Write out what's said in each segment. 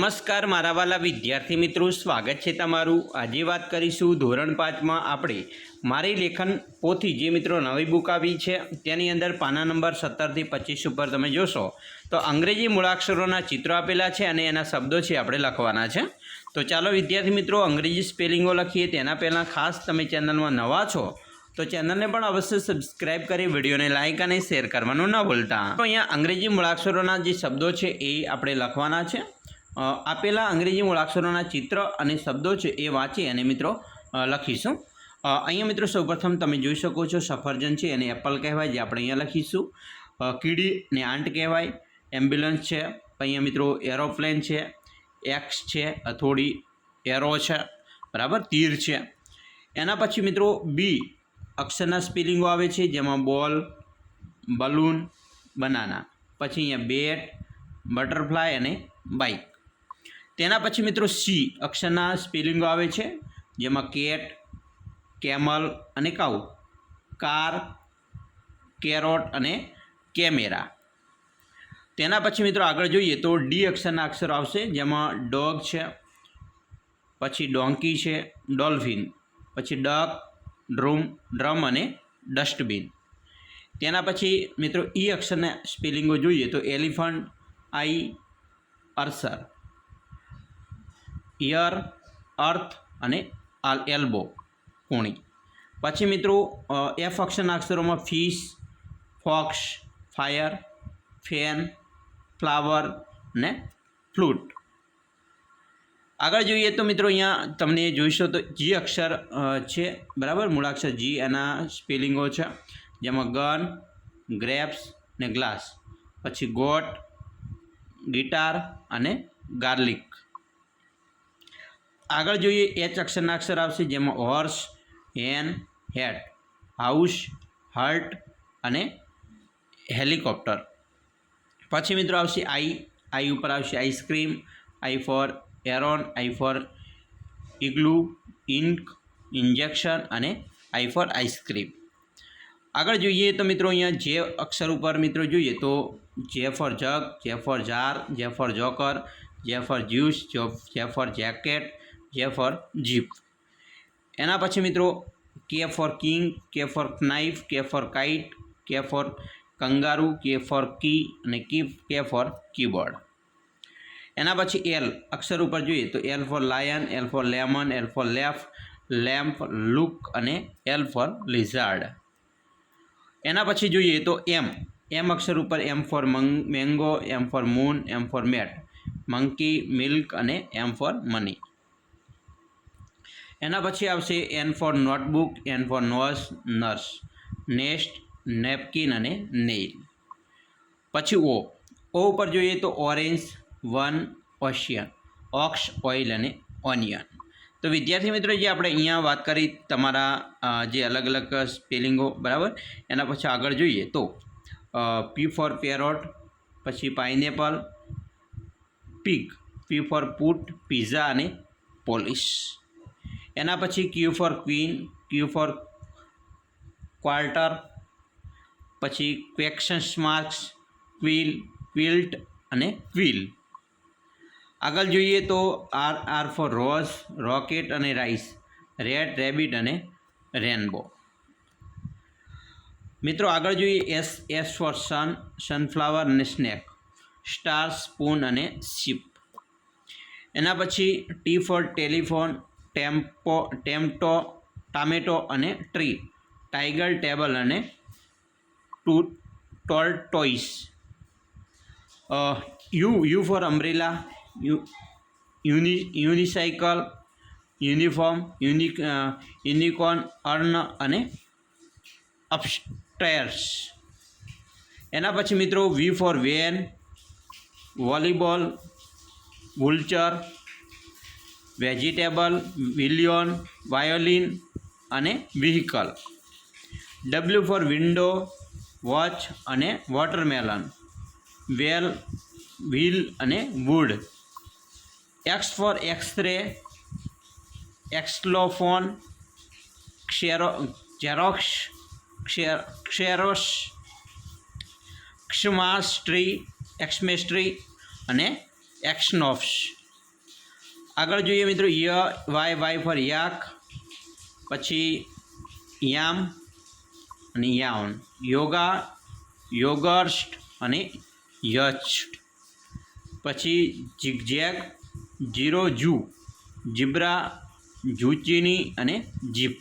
નમસ્કાર, મારા વાલા વિદ્યાર્થી મિત્રો. સ્વાગત છે તમારું. આજે વાત કરીશું ધોરણ પાંચમાં આપણે મારી લેખન પોથી જે મિત્રો નવી બુક આવી છે, તેની અંદર પાના નંબર સત્તરથી પચીસ ઉપર તમે જોશો, તો અંગ્રેજી મૂળાક્ષરોના ચિત્રો આપેલા છે અને એના શબ્દો છે આપણે લખવાના છે. તો ચાલો વિદ્યાર્થી મિત્રો, અંગ્રેજી સ્પેલિંગો લખીએ. તેના પહેલાં ખાસ તમે ચેનલમાં નવા છો, તો ચેનલને પણ અવશ્ય સબસ્ક્રાઇબ કરી વિડીયોને લાઇક અને શેર કરવાનું ન ભૂલતા. તો અહીંયા અંગ્રેજી મૂળાક્ષરોના જે શબ્દો છે એ આપણે લખવાના છે. આપેલા અંગ્રેજી મૂળાક્ષરોના ચિત્ર અને શબ્દો છે એ વાંચી અને મિત્રો લખીશું. અહીંયા મિત્રો સૌપ્રથમ તમે જોઈ શકો છો સફરજન છે એને એપલ કહેવાય, જે આપણે અહીંયા લખીશું. કીડી ને આંટ કહેવાય. એમ્બ્યુલન્સ છે, અહીંયા મિત્રો એરોપ્લેન છે. એક્સ છે હથોડી એરો છે. બરાબર? તીર છે. એના પછી મિત્રો બી અક્ષરના સ્પેલિંગો આવે છે, જેમાં બોલ, બલૂન, બનાના. પછી અહીંયા બેટ બટરફ્લાય અને બાઇક તેના પછી મિત્રો સી અક્ષરના સ્પેલિંગો આવે છે, જેમાં કેટ, કેમલ અને કાઉ, કાર, કેરોટ અને કેમેરા. તેના પછી મિત્રો આગળ જોઈએ તો ડી અક્ષરના અક્ષરો આવશે, જેમાં ડોગ છે, પછી ડોંકી છે, ડોલ્ફિન, પછી ડક ડ્રુમ, ડ્રમ અને ડસ્ટબિન. તેના પછી મિત્રો ઈ અક્ષરના સ્પેલિંગો જોઈએ તો એલિફન્ટ, આઈ, અર્સર. ઇયર અર્થ અને એલ્બો કોણી. પછી મિત્રો એફ અક્ષરના અક્ષરોમાં fish fox fire fan flower ને ફ્લૂટ આગળ જોઈએ તો મિત્રો અહીંયા તમને જોઈશો તો જી અક્ષર છે, બરાબર? મૂળાક્ષર જી એના સ્પેલિંગો છે, જેમાં ગન ગ્રેપ્સ ને ગ્લાસ પછી ગોટ ગિટાર અને ગાર્લિક આગળ જોઈએ એચ અક્ષરના અક્ષર આવશે, જેમાં horse hen hat house hurt અને હેલિકોપ્ટર પછી મિત્રો આવશે આઈ આઈ ઉપર આવશે ice cream I for iron I for igloo ink injection અને આઈ ફોર આઈસ્ક્રીમ આગળ જોઈએ તો મિત્રો અહીંયા જે અક્ષર ઉપર મિત્રો જોઈએ તો J for jug J for jar J for joker J for juice J for jacket J for jeep એના પછી મિત્રો K for king K for knife K for kite K for kangaroo K for key અને કી કે four keyboard એના પછી L અક્ષર ઉપર જોઈએ તો L for lion L for lemon L for leaf lamp look અને એલ ફોર લિઝાર્ડ એના પછી જોઈએ તો એમ એમ અક્ષર ઉપર M for mango M for moon M for mat monkey milk અને એમ ફોર મની એના પછી આવશે N for notebook N for nose nurse nest napkin અને નેઇલ પછી ઓ ઓ ઉપર જોઈએ તો orange one ocean ox oil અને ઓનિયન તો વિદ્યાર્થી મિત્રો, જે આપણે અહીંયા વાત કરી તમારા જે અલગ અલગ સ્પેલિંગો, બરાબર? એના પછી આગળ જોઈએ તો પી ફોર પેરોટ પછી pineapple pig P for put pizza અને પોલિશ એના પછી Q for queen Q for quarter પછી ક્વેક્શન માર્ક્સ ક્વિલ ક્વિલ્ટ અને ક્વિલ આગળ જોઈએ તો R R for rose rocket અને રાઈસ રેડ રેબિટ અને રેનબો મિત્રો, આગળ જોઈએ S S for sun sunflower અને સ્નેક સ્ટાર સ્પૂન અને શીપ એના પછી T for telephone tempo, tomato, tomato અને ટ્રી ટાઈગર ટેબલ અને two tortoise U U for umbrella, U, uni, unicycle, uniform, unique unicorn urn અને upstairs એના પછી મિત્રો V for van, volleyball vulture vegetable, violin, violin અને vehicle. W for window, watch અને watermelon. Well, wheel અને wood. X for x ray, xylophone, ક્ષેરો, xerox, ક્ષેર, ક્ષેરોસ, ક્ષમાસ્ટ્રી, એક્સમેસ્ટ્રી અને એક્સનોફ્સ. આગળ જોઈએ મિત્રો ય, વાય વાય ફોર યાક, પછી યામ અને યાઉન. યોગા યોગર્સ્ટ અને યચ્ટ પછી જીગજેક જીરો જુ, જીબ્રા ઝુચીની અને જીપ.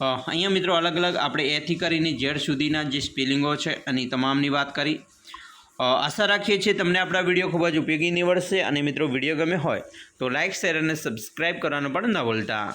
અહીંયા મિત્રો અલગ અલગ આપણે એથી કરીને ઝેડ સુધીના જે સ્પેલિંગો છે અને તમામની વાત કરી. આશા રાખીએ છીએ તમને આપણા વીડિયો ખૂબ જ ઉપયોગી નીવડશે અને મિત્રો વીડિયો ગમે હોય તો લાઇક શેર અને સબસ્ક્રાઈબ કરવાનું પણ ન ભૂલતા.